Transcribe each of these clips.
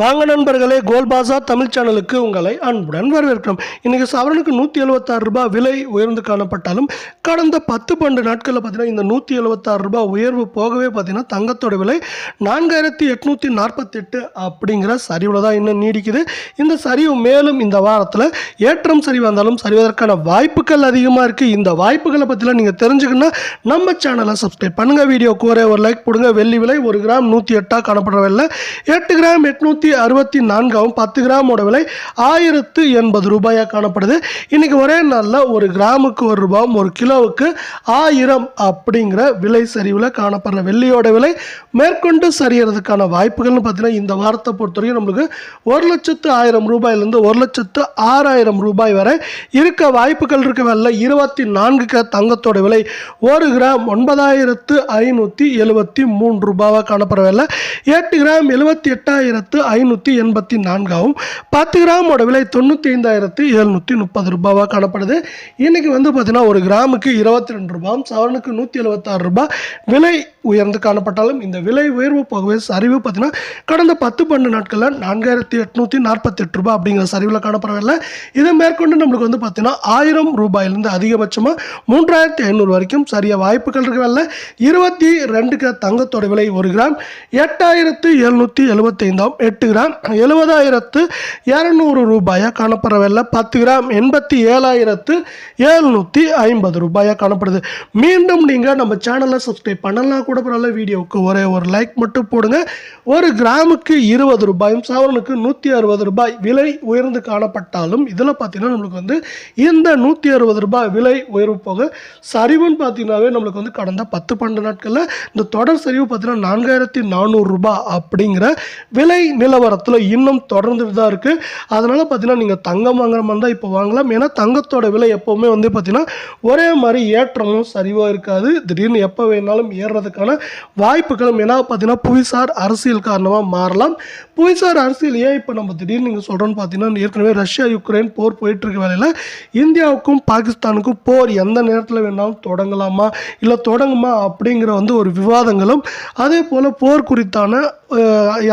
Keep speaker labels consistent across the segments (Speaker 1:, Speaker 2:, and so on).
Speaker 1: வாங்க நண்பர்களே கோல்பாசா தமிழ் சேனலுக்கு உங்களை அன்புடன் வரவேற்கிறோம். இன்றைக்கி சவரனுக்கு நூற்றி எழுபத்தாறு ரூபாய் விலை உயர்ந்து காணப்பட்டாலும் கடந்த பத்து பன்னெண்டு நாட்களில் பார்த்தீங்கன்னா இந்த நூற்றி எழுபத்தாறு ரூபாய் உயர்வு போகவே பார்த்தீங்கன்னா தங்கத்தோட விலை நான்காயிரத்தி எட்நூற்றி நாற்பத்தெட்டு அப்படிங்கிற சரிவில் தான் இன்னும் நீடிக்குது. இந்த சரிவு மேலும் இந்த வாரத்தில் ஏற்றம் சரி வந்தாலும் சரிவதற்கான வாய்ப்புகள் அதிகமாக இருக்குது இந்த வாய்ப்புகளை பற்றிலாம் நீங்கள் தெரிஞ்சுக்கணும்னா நம்ம சேனலை சப்ஸ்கிரைப் பண்ணுங்கள் வீடியோக்கு ஒரே ஒரு லைக் போடுங்க. வெள்ளி விலை ஒரு கிராம் நூற்றி எட்டாக காணப்படுற விலை எட்டு கிராம் எட்நூற்றி அறுபத்தி நான்காகவும் பத்து கிராமோட விலை ஆயிரத்து எண்பது ரூபாயாக காணப்படுது. இன்றைக்கி ஒரே நாளில் ஒரு கிராமுக்கு ஒரு ரூபாயும் ஒரு கிலோவுக்கு ஆயிரம் அப்படிங்கிற விலை சரிவில் காணப்படுற வெள்ளியோட விலை. மேற்கொண்டு சரியறதுக்கான வாய்ப்புகள்னு பார்த்தீங்கன்னா இந்த வாரத்தை பொறுத்தவரைக்கும் நம்மளுக்கு ஒரு லட்சத்து ஆயிரம் ரூபாயிலேருந்து ஒரு லட்சத்து ஆறாயிரம் ரூபாய் வரை இருக்க வாய்ப்புகள் இருக்க. வேலை இருபத்தி நான்கு தங்கத்தோட விலை ஒரு கிராம் ஒன்பதாயிரத்து ஐநூற்றி எழுபத்தி மூன்று ரூபாவாக காணப்படுற விலை எட்டு கிராம் எழுபத்தி எட்டாயிரத்து ஐ ஐநூற்றி எண்பத்தி நான்காகவும் பத்து கிராமோட விலை தொண்ணூற்றி ஐந்தாயிரத்து எழுநூற்றி முப்பது ரூபாவாக காணப்படுது. இன்றைக்கி வந்து பார்த்திங்கன்னா ஒரு கிராமுக்கு இருபத்தி ரெண்டு ரூபாயும் சவரனுக்கு நூற்றி எழுபத்தாறு ரூபாய். விலை உயர்ந்து காணப்பட்டாலும் இந்த விலை உயர்வு போகவே சரிவு பார்த்தீங்கன்னா கடந்த பத்து பன்னெண்டு நாட்களில் நான்காயிரத்தி எட்நூற்றி நாற்பத்தெட்டு ரூபாய் அப்படிங்கிற சரிவில் காணப்படவில்லை இதை மேற்கொண்டு நம்மளுக்கு வந்து பார்த்தீங்கன்னா ஆயிரம் ரூபாயிலிருந்து அதிகபட்சமாக மூன்றாயிரத்தி ஐநூறு வரைக்கும் சரியாக வாய்ப்புகள் இருக்கவில்லை இருபத்தி ரெண்டு ரெண்டுக்கு தங்கத்தோட விலை ஒரு கிராம் எட்டாயிரத்து எழுநூற்றி எழுபத்தைந்தாம் எட்டு கிராம் எழுபதாயிரத்து இரநூறு ரூபாயாக காணப்படவில்லை பத்து கிராம் எண்பத்தி ஏழாயிரத்து எழுநூற்றி ஐம்பது ரூபாயாக காணப்படுது. மீண்டும் நீங்கள் நம்ம சேனலை சப்ஸ்கிரைப் பண்ணலாம் கூட நல்ல வீடியோவுக்கு ஒரே ஒரு லைக் மட்டும் போடுங்க. ஒரு கிராமுக்கு இருபது ரூபாயும் சவரனுக்கு நூற்றி அறுபது ரூபாய் விலை உயர்ந்து காணப்பட்டாலும் இதில் பார்த்தீங்கன்னா நம்மளுக்கு வந்து இந்த நூற்றி அறுபது ரூபாய் விலை உயர்வு போக சரிவுன்னு பார்த்தீங்கன்னாவே நம்மளுக்கு வந்து கடந்த பத்து பன்னெண்டு நாட்களில் இந்த தொடர் சரிவு பார்த்தீங்கன்னா நான்காயிரத்தி நானூறு ரூபாய் அப்படிங்கிற விலை நிலவரத்தில் இன்னும் தொடர்ந்துட்டு தான் இருக்குது அதனால் பார்த்தீங்கன்னா நீங்கள் தங்கம் வாங்குற மாதிரி தான் இப்போ வாங்கலாம். ஏன்னா தங்கத்தோட விலை எப்போவுமே வந்து பார்த்தீங்கன்னா ஒரே மாதிரி ஏற்றமும் சரிவாக இருக்காது. திடீர்னு எப்போ வேணாலும் ஏறுறதுக்கு ஏறுறதுக்கான வாய்ப்புகளும் ஏன்னா பார்த்தீங்கன்னா புவிசார் அரசியல் காரணமாக மாறலாம். புவிசார் அரசியல் ஏன் இப்போ நம்ம திடீர்னு நீங்கள் சொல்கிறோன்னு பார்த்தீங்கன்னா ஏற்கனவே ரஷ்யா யுக்ரைன் போர் போயிட்டுருக்க வேலையில் இந்தியாவுக்கும் பாகிஸ்தானுக்கும் போர் எந்த நேரத்தில் வேணாலும் தொடங்கலாமா இல்லை தொடங்குமா அப்படிங்கிற வந்து ஒரு விவாதங்களும் அதே போல் போர் குறித்தான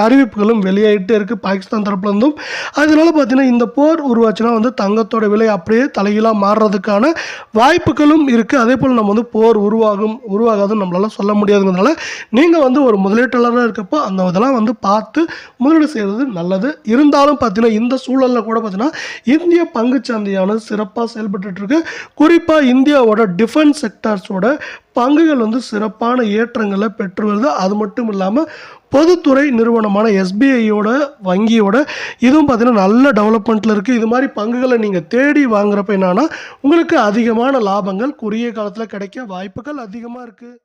Speaker 1: அறிவிப்புகளும் வெளியாகிட்டே இருக்குது பாகிஸ்தான் தரப்புலேருந்தும் அதனால பார்த்தீங்கன்னா இந்த போர் உருவாச்சுன்னா வந்து தங்கத்தோட விலை அப்படியே தலைகீழாக மாறுறதுக்கான வாய்ப்புகளும் இருக்குது அதே போல் நம்ம வந்து போர் உருவாகும் உருவாகாதுன்னு நம்மளால சொல்ல முடியாதுங்கிறதுனால நீங்கள் வந்து ஒரு முதலீட்டாளராக இருக்கப்போ அந்த இதெல்லாம் வந்து பார்த்து முதலீடு செய்கிறது நல்லது. இருந்தாலும் பார்த்தீங்கன்னா இந்த சூழலில் கூட பார்த்தீங்கன்னா இந்திய பங்கு சந்தையானது சிறப்பாக செயல்பட்டுருக்கு இருக்கு குறிப்பாக இந்தியாவோட டிஃபென்ஸ் செக்டார்ஸோட பங்குகள் வந்து சிறப்பான ஏற்றங்களை பெற்று வருது. அது மட்டும் இல்லாமல் பொதுத்துறை நிறுவனமான எஸ்பிஐயோட வங்கியோட இதுவும் பார்த்தீங்கன்னா நல்ல டெவலப்மெண்ட்டில் இருக்குது இது மாதிரி பங்குகளை நீங்கள் தேடி வாங்குறப்ப என்னன்னா உங்களுக்கு அதிகமான லாபங்கள் குறுகிய காலத்தில் கிடைக்க வாய்ப்புகள் அதிகமாக இருக்குது